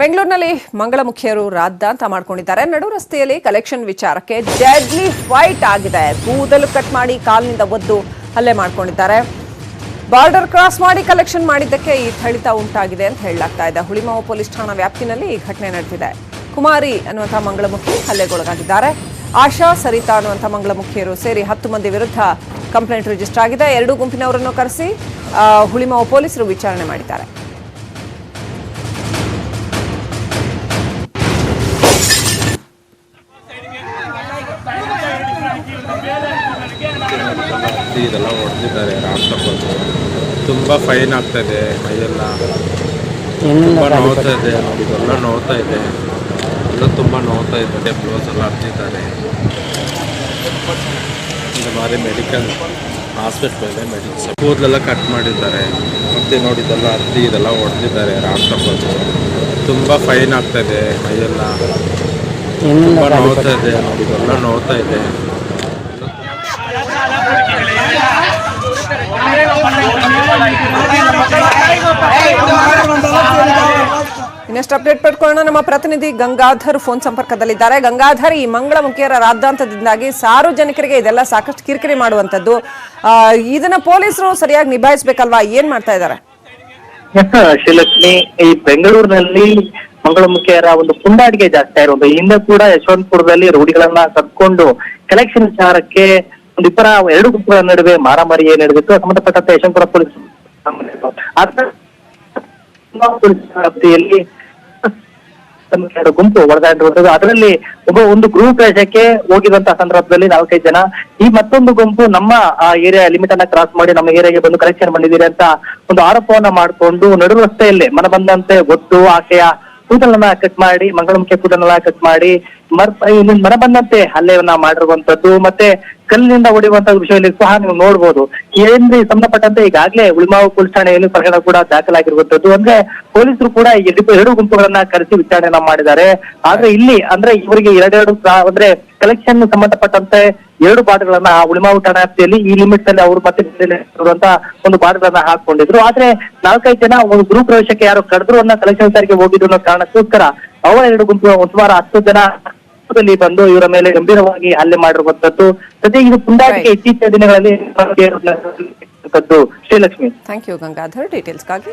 ಬೆಂಗಳೂರಿನಲ್ಲಿ ಮಂಗಳಮುಖಿಯರು ರಾದ್ದಾಂತ ಮಾಡ್ಕೊಂಡಿದ್ದಾರೆ. ನಡು ರಸ್ತೆಯಲ್ಲಿ ಕಲೆಕ್ಷನ್ ವಿಚಾರಕ್ಕೆ ಡೆಡ್ಲಿ ಫೈಟ್ ಆಗಿದೆ. ಕೂದಲು ಕಟ್ ಮಾಡಿ ಕಾಲಿನಿಂದ ಒದ್ದು ಹಲ್ಲೆ ಮಾಡ್ಕೊಂಡಿದ್ದಾರೆ. ಬಾರ್ಡರ್ ಕ್ರಾಸ್ ಮಾಡಿ ಕಲೆಕ್ಷನ್ ಮಾಡಿದ್ದಕ್ಕೆ ಈ ಥಳಿತ ಉಂಟಾಗಿದೆ ಅಂತ ಹೇಳಲಾಗ್ತಾ ಇದೆ. ಹುಳಿಮಾವು ಪೊಲೀಸ್ ಠಾಣಾ ವ್ಯಾಪ್ತಿನಲ್ಲಿ ಈ ಘಟನೆ ನಡೆದಿದೆ. ಕುಮಾರಿ ಅನ್ನುವಂಥ ಮಂಗಳಮುಖಿ ಹಲ್ಲೆಗೊಳಗಾಗಿದ್ದಾರೆ. ಆಶಾ, ಸರಿತಾ ಅನ್ನುವಂಥ ಮಂಗಳಮುಖಿಯರು ಸೇರಿ ಹತ್ತು ಮಂದಿ ವಿರುದ್ಧ ಕಂಪ್ಲೇಂಟ್ ರಿಜಿಸ್ಟರ್ ಆಗಿದೆ. ಎರಡೂ ಗುಂಪಿನವರನ್ನು ಕರೆಸಿ ಹುಳಿಮಾವು ಪೊಲೀಸರು ವಿಚಾರಣೆ ಮಾಡಿದ್ದಾರೆ. ಕತ್ತಿ ಇದೆಲ್ಲ ಹೊಡೆದಿದ್ದಾರೆ ರಾಮ್ ತಪ್ಪಲು ತುಂಬ ಫೈನ್ ಆಗ್ತಾಯಿದೆ ಮೈಯೆಲ್ಲ ತುಂಬ ನೋವ್ತಾ ಇದೆ ಇದೆಲ್ಲ ನೋವ್ತಾ ಇದೆ. ಎಲ್ಲ ತುಂಬ ನೋವ್ತಾ ಇದೆ ಬ್ಲೌಸ್ ಎಲ್ಲ ಹತ್ತಿದ್ದಾರೆ. ಇದು ಮಾರಿ ಮೆಡಿಕಲ್ ಹಾಸ್ಪಿಟ್ಲ್ ಇದೆ ಮೆಡಿಕಲ್ ಕೂದಲೆಲ್ಲ ಕಟ್ ಮಾಡಿದ್ದಾರೆ. ಮತ್ತು ನೋಡಿದೆಲ್ಲ ಹತ್ತಿ ಇದೆಲ್ಲ ಹೊಡೆದಿದ್ದಾರೆ ರಾಮ್ ತಪ್ಪಲು ತುಂಬ ಫೈನ್ ಆಗ್ತಾಯಿದೆ ಮೈಯೆಲ್ಲ ತುಂಬ ನೋವ್ತಾ ಇದೆ ಇದೆಲ್ಲ ನೋವ್ತಾ ಇದೆ. ಇನ್ನಷ್ಟು ಅಪ್ಡೇಟ್ ಪಡ್ಕೊಳ್ಳೋಣ. ನಮ್ಮ ಪ್ರತಿನಿಧಿ ಗಂಗಾಧರ್ ಫೋನ್ ಸಂಪರ್ಕದಲ್ಲಿದ್ದಾರೆ. ಗಂಗಾಧರ್, ಈ ಮಂಗಳಮುಖಿಯರ ರಾದ್ದಾಂತದಿಂದಾಗಿ ಸಾರ್ವಜನಿಕರಿಗೆ ಇದೆಲ್ಲ ಸಾಕಷ್ಟು ಕಿರಿಕಿರಿ ಮಾಡುವಂತದ್ದು ಇದನ್ನ ಪೊಲೀಸರು ಸರಿಯಾಗಿ ನಿಭಾಯಿಸಬೇಕಲ್ವಾ? ಏನ್ ಮಾಡ್ತಾ ಇದ್ದಾರೆ? ಶ್ರೀಲಕ್ಷ್ಮಿ ಈ ಬೆಂಗಳೂರಿನಲ್ಲಿ ಮಂಗಳಮುಖಿಯರ ಒಂದು ಪುಂಡಾಟಿಕೆ ಜಾಸ್ತಿ ಇರೋದು ಹಿಂದೆ ಕೂಡ ಯಶವಂತಪುರದಲ್ಲಿ ರೂಢಿಗಳನ್ನ ಕದ್ಕೊಂಡು ಕಲೆಕ್ಷನ್ ವಿಚಾರಕ್ಕೆ ಒಂದು ಇಬ್ಬರ ಎರಡು ಗುಂಪುಗಳ ನಡುವೆ ಮಾರಾಮಾರಿ ನಡೆದಿತ್ತು ಸಂಬಂಧಪಟ್ಟಂತೆ ಯಶವಂತಪುರ ಪೊಲೀಸ್ ವ್ಯಾಪ್ತಿಯಲ್ಲಿ ಗುಂಪು ಹೊಡೆದಾಡಿರುವಂತದ್ದು ಅದರಲ್ಲಿ ಒಬ್ಬ ಒಂದು ಗೃಹ ಪ್ರದೇಶಕ್ಕೆ ಹೋಗಿರುವಂತಹ ಸಂದರ್ಭದಲ್ಲಿ ನಾಲ್ಕೈದು ಜನ. ಈ ಮತ್ತೊಂದು ಗುಂಪು ನಮ್ಮ ಆ ಏರಿಯಾ ಲಿಮಿಟ್ ಅನ್ನ ಕ್ರಾಸ್ ಮಾಡಿ ನಮ್ಮ ಏರಿಯಾಗೆ ಬಂದು ಕಲೆಕ್ಷನ್ ಬಂದಿದ್ದೀರಿ ಅಂತ ಒಂದು ಆರೋಪವನ್ನ ಮಾಡಿಕೊಂಡು ನಡು ರಸ್ತೆಯಲ್ಲೇ ಮನ ಬಂದಂತೆ ಗೊತ್ತು, ಆಕೆಯ ಕೂದಲನ್ನ ಕಟ್ ಮಾಡಿ, ಮಂಗಳಮುಖಿ ಕೂದಲನ್ನ ಕಟ್ ಮಾಡಿ ಮರ್ ಇಲ್ಲಿ ಮರ ಬಂದಂತೆ ಹಲ್ಲೆಯನ್ನ ಮಾಡಿರುವಂತದ್ದು ಮತ್ತೆ ಕಲ್ಲಿನಿಂದ ಹೊಡೆಯುವಂತ ವಿಷಯದಲ್ಲಿ ಸಹ ನೀವು ನೋಡ್ಬೋದು. ಏನ್ರಿ ಸಂಬಂಧಪಟ್ಟಂತೆ ಈಗಾಗಲೇ ಉಳಿಮಾವು ಪೊಲೀಸ್ ಠಾಣೆಯಲ್ಲಿ ಪ್ರಕರಣ ಕೂಡ ದಾಖಲಾಗಿರುವಂತದ್ದು ಅಂದ್ರೆ ಪೊಲೀಸರು ಕೂಡ ಈ ಎರಡು ಗುಂಪುಗಳನ್ನ ಕರೆಸಿ ವಿಚಾರಣೆಯನ್ನ ಮಾಡಿದ್ದಾರೆ. ಆದ್ರೆ ಇಲ್ಲಿ ಅಂದ್ರೆ ಇವರಿಗೆ ಎರಡೆರಡು ಅಂದ್ರೆ ಕಲೆಕ್ಷನ್ ಸಂಬಂಧಪಟ್ಟಂತೆ ಎರಡು ಬಾರ್ಡ್ಗಳನ್ನ ಉಳಿಮಾವು ಠಾಣಾ ವ್ಯಾಪ್ತಿಯಲ್ಲಿ ಈ ಲಿಮಿಟ್ ಅಲ್ಲಿ ಅವರು ಮತ್ತೆ ಒಂದು ಬಾರ್ಡ್ಗಳನ್ನ ಹಾಕೊಂಡಿದ್ರು. ಆದ್ರೆ ನಾಲ್ಕೈದು ಜನ ಒಂದು ಗ್ರೂಪ್ ಪ್ರವೇಶಕ್ಕೆ ಯಾರು ಕಡಿದ್ರು ಅನ್ನ ಕಲೆಕ್ಷನ್ ಸಾರಿಗೆ ಹೋಗಿದ್ರು ಅನ್ನೋ ಕಾರಣಕ್ಕೋಸ್ಕರ ಅವರ ಎರಡು ಗುಂಪು ಸುಮಾರು ಹತ್ತು ಜನ ದಲ್ಲಿ ಬಂದು ಇವರ ಮೇಲೆ ಗಂಭೀರವಾಗಿ ಹಲ್ಲೆ ಮಾಡಿರುವಂತದ್ದು. ಜೊತೆ ಇದು ಪುಂಡಾಟಿಕೆ ಇತ್ತೀಚಿನ ದಿನಗಳಲ್ಲಿ. ಶ್ರೀಲಕ್ಷ್ಮಿ. Thank you Gangadhar. ಡೀಟೇಲ್ಸ್ಗಾಗಿ